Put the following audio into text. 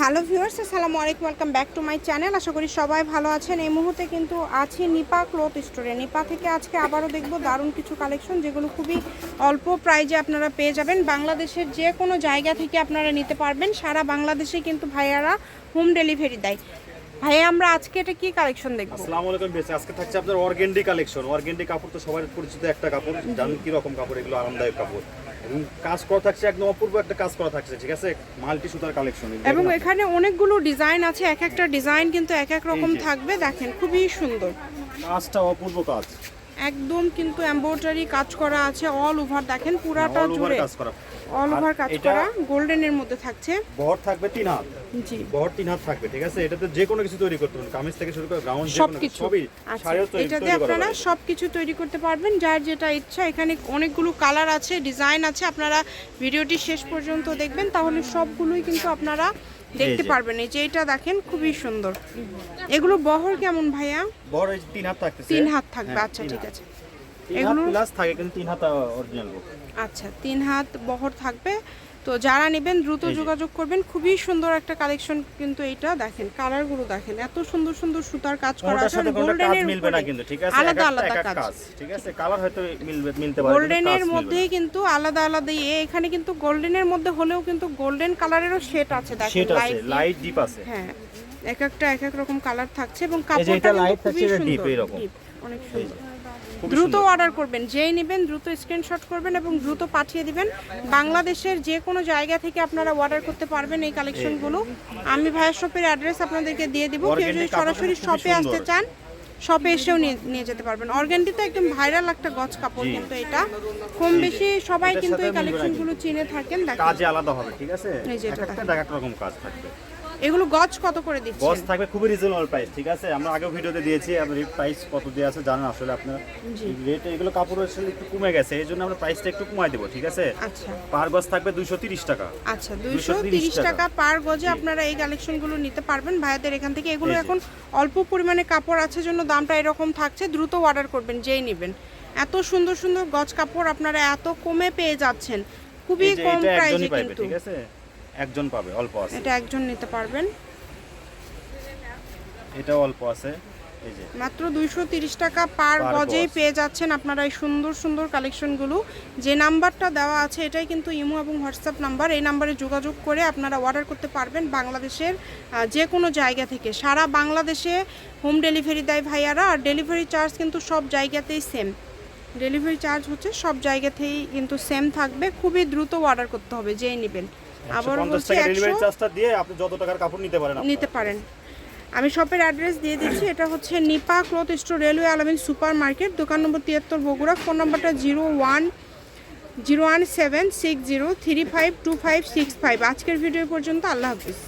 Hello viewers, আসসালামু আলাইকুম, welcome back to my channel. আশা করি সবাই ভালো আছেন। এই মুহূর্তে কিন্তু আছি নিপা ক্লথ স্টোরে। নিপা থেকে আজকে আবারও দেখব দারুণ কিছু কালেকশন, যেগুলো খুবই অল্প প্রাইজে আপনারা পেয়ে যাবেন। বাংলাদেশের যে কোনো জায়গা থেকে আপনারা নিতে পারবেন। সারা বাংলাদেশে কিন্তু ভাইয়ারা হোম ডেলিভারি দেয়। ভাইয়া আমরা আজকে এটা কি কালেকশন দেখব? আসসালামু আলাইকুম বেশ আজকে থাকছে আপনাদের অর্গেন্ডি কালেকশন অর্গেন্ডি কাপড় তো সবার পরিচিত একটা কাপড় জানেন কি রকম কাপড় এগুলো আরামদায়ক কাপড়। এবং কাজ করা থাকছে একদম অপূর্ব একটা কাজ করা থাকছে ঠিক আছে? মাল্টি সুতার কালেকশন এবং এখানে অনেকগুলো ডিজাইন আছে এক একটা ডিজাইন কিন্তু এক এক রকম থাকবে দেখেন খুবই সুন্দর। কাজটা অপূর্ব কাজ। একদম কিন্তু এমব্রয়ডারি কাজ করা আছে অল ওভার দেখেন পুরাটা জুড়ে। অল ওভার কাজ করা গোল্ডেনের মধ্যে থাকছে। বহর থাকবে তিন হাত। জি। বহর তিন হাত থাকবে ঠিক আছে? এটাতে যে কোনো কিছু তৈরি করতে পারবেন কামিজ থেকে শুরু করে গ্রাউন্ড সবকিছু। সবই আচ্ছা এটাতে আপনারা। সবকিছু তৈরি করতে পারবেন যার যেটা ইচ্ছা। এখানে অনেকগুলো কালার আছে ডিজাইন আছে। আপনারা ভিডিওটি শেষ পর্যন্ত দেখবেন তাহলে সবগুলোই কিন্তু আপনারা দেখতে পারবেন এই যে এটা দেখেন খুবই সুন্দর। এগুলো বহর কেমন ভাইয়া? বহর তিন হাত থাকে তিন হাত থাকবে হ্যাঁ, আচ্ছা ঠিক আছে। এগুলো- প্লাস থাকে কিন্তু তিন হাত অরিজিনাল আচ্ছা তিন হাত বহর থাকবে। তো যারা নেবেন দ্রুত যোগাযোগ করবেন। খুবই সুন্দর একটা কালেকশন কিন্তু এইটা দেখেন কালারগুলো দেখেন। এত সুন্দর সুন্দর সুতার কাজ করা আছে। গোল্ডেনের মিলবে না কিন্তু ঠিক আছে? আলাদা আলাদা কাজ। ঠিক আছে? কালার হয়তো মিলবে মিলতে পারে গোল্ডেনের মধ্যেই কিন্তু আলাদা আলাদা ইয়ে এখানে কিন্তু গোল্ডেনের মধ্যে হলেও কিন্তু গোল্ডেন কালারেরও শেড আছে দেখেন লাইট লাইট ডিপ আছে। হ্যাঁ এক একটা এক এক রকম কালার থাকছে এবং কাপড়টা এটা খুবই থাকছে, এটা সুন্দর এরকম। অনেক সুন্দর। দ্রুত অর্ডার করবেন। যেই নেবেন দ্রুত স্ক্রিনশট করবেন এবং দ্রুত পাঠিয়ে দিবেন। বাংলাদেশের যে কোনো জায়গা থেকে আপনারা অর্ডার করতে পারবেন এই কালেকশনগুলো আমি ভাইয়ের শপের অ্যাড্রেস আপনাদেরকে দিয়ে দিব। কেউ যদি সরাসরি শপে আসতে চান শপে এসেও নিয়ে নিয়ে যেতে পারবেন। অর্গ্যানটি তো একদম ভাইরাল একটা গজ কাপড় কিন্তু এটা। কম বেশি সবাই কিন্তু এই কালেকশনগুলো চিনে থাকেন দেখেন। কাজে আলাদা হবে ঠিক আছে? এই যে একটা এক এক রকম কাজ থাকবে। এগুলো গজ কত করে দিচ্ছেন? থাকবে খুবই রিজনেবল প্রাইস ঠিক আছে? আমরা আগেও ভিডিওতে দিয়েছি আপনি প্রাইস কত দিয়ে আছে জানেন আসলে আপনার। রেট এগুলো কাপড় আসলে একটু কমে গেছে এই জন্য আমরা প্রাইসটা একটু কমাই দেবো ঠিক আছে? আচ্ছা। পার গজ থাকবে দুশো তিরিশ টাকা। আচ্ছা 230 টাকা। টাকা পার গজে আপনারা এই কালেকশনগুলো নিতে পারবেন। ভাইয়াদের এখান থেকে এগুলো এখন অল্প পরিমাণে কাপড় আছে জন্য দামটা এরকম থাকছে দ্রুত অর্ডার করবেন যেই নেবেন। এত সুন্দর সুন্দর গজ কাপড় আপনারা এত কমে পেয়ে যাচ্ছেন। খুবই কম প্রাইসে কিন্তু। ঠিক আছে? একজন পাবে অল্প আছে। এটা একজন নিতে পারবেন। এটাও অল্প আছে মাত্র দুইশো তিরিশ টাকা পার গজেই পেয়ে যাচ্ছেন আপনারা এই সুন্দর সুন্দর কালেকশনগুলো। যে নাম্বারটা দেওয়া আছে এটাই কিন্তু ইমো এবং হোয়াটসঅ্যাপ নাম্বার। এই নাম্বারে যোগাযোগ করে আপনারা অর্ডার করতে পারবেন বাংলাদেশের যে কোনো জায়গা থেকে। সারা বাংলাদেশে হোম ডেলিভারি দেয় ভাইয়ারা আর ডেলিভারি চার্জ কিন্তু সব জায়গাতেই সেম ডেলিভারি চার্জ হচ্ছে সব জায়গাতেই কিন্তু সেম থাকবে। খুবই দ্রুত অর্ডার করতে হবে যেই নেবেন। আবার বলছি ডেলিভারি চার্জটা দিয়ে আপনি যত টাকার কাপড় নিতে পারেন। নিতে পারেন। আমি শপের অ্যাড্রেস দিয়ে দিচ্ছি এটা হচ্ছে Nipa cloth store railway Alamin super market দোকান নম্বর তিয়াত্তর বগুড়া ফোন নম্বরটা zero one zero one seven six zero three five two five six five. আজকের ভিডিও পর্যন্ত আল্লাহ হাফিজ।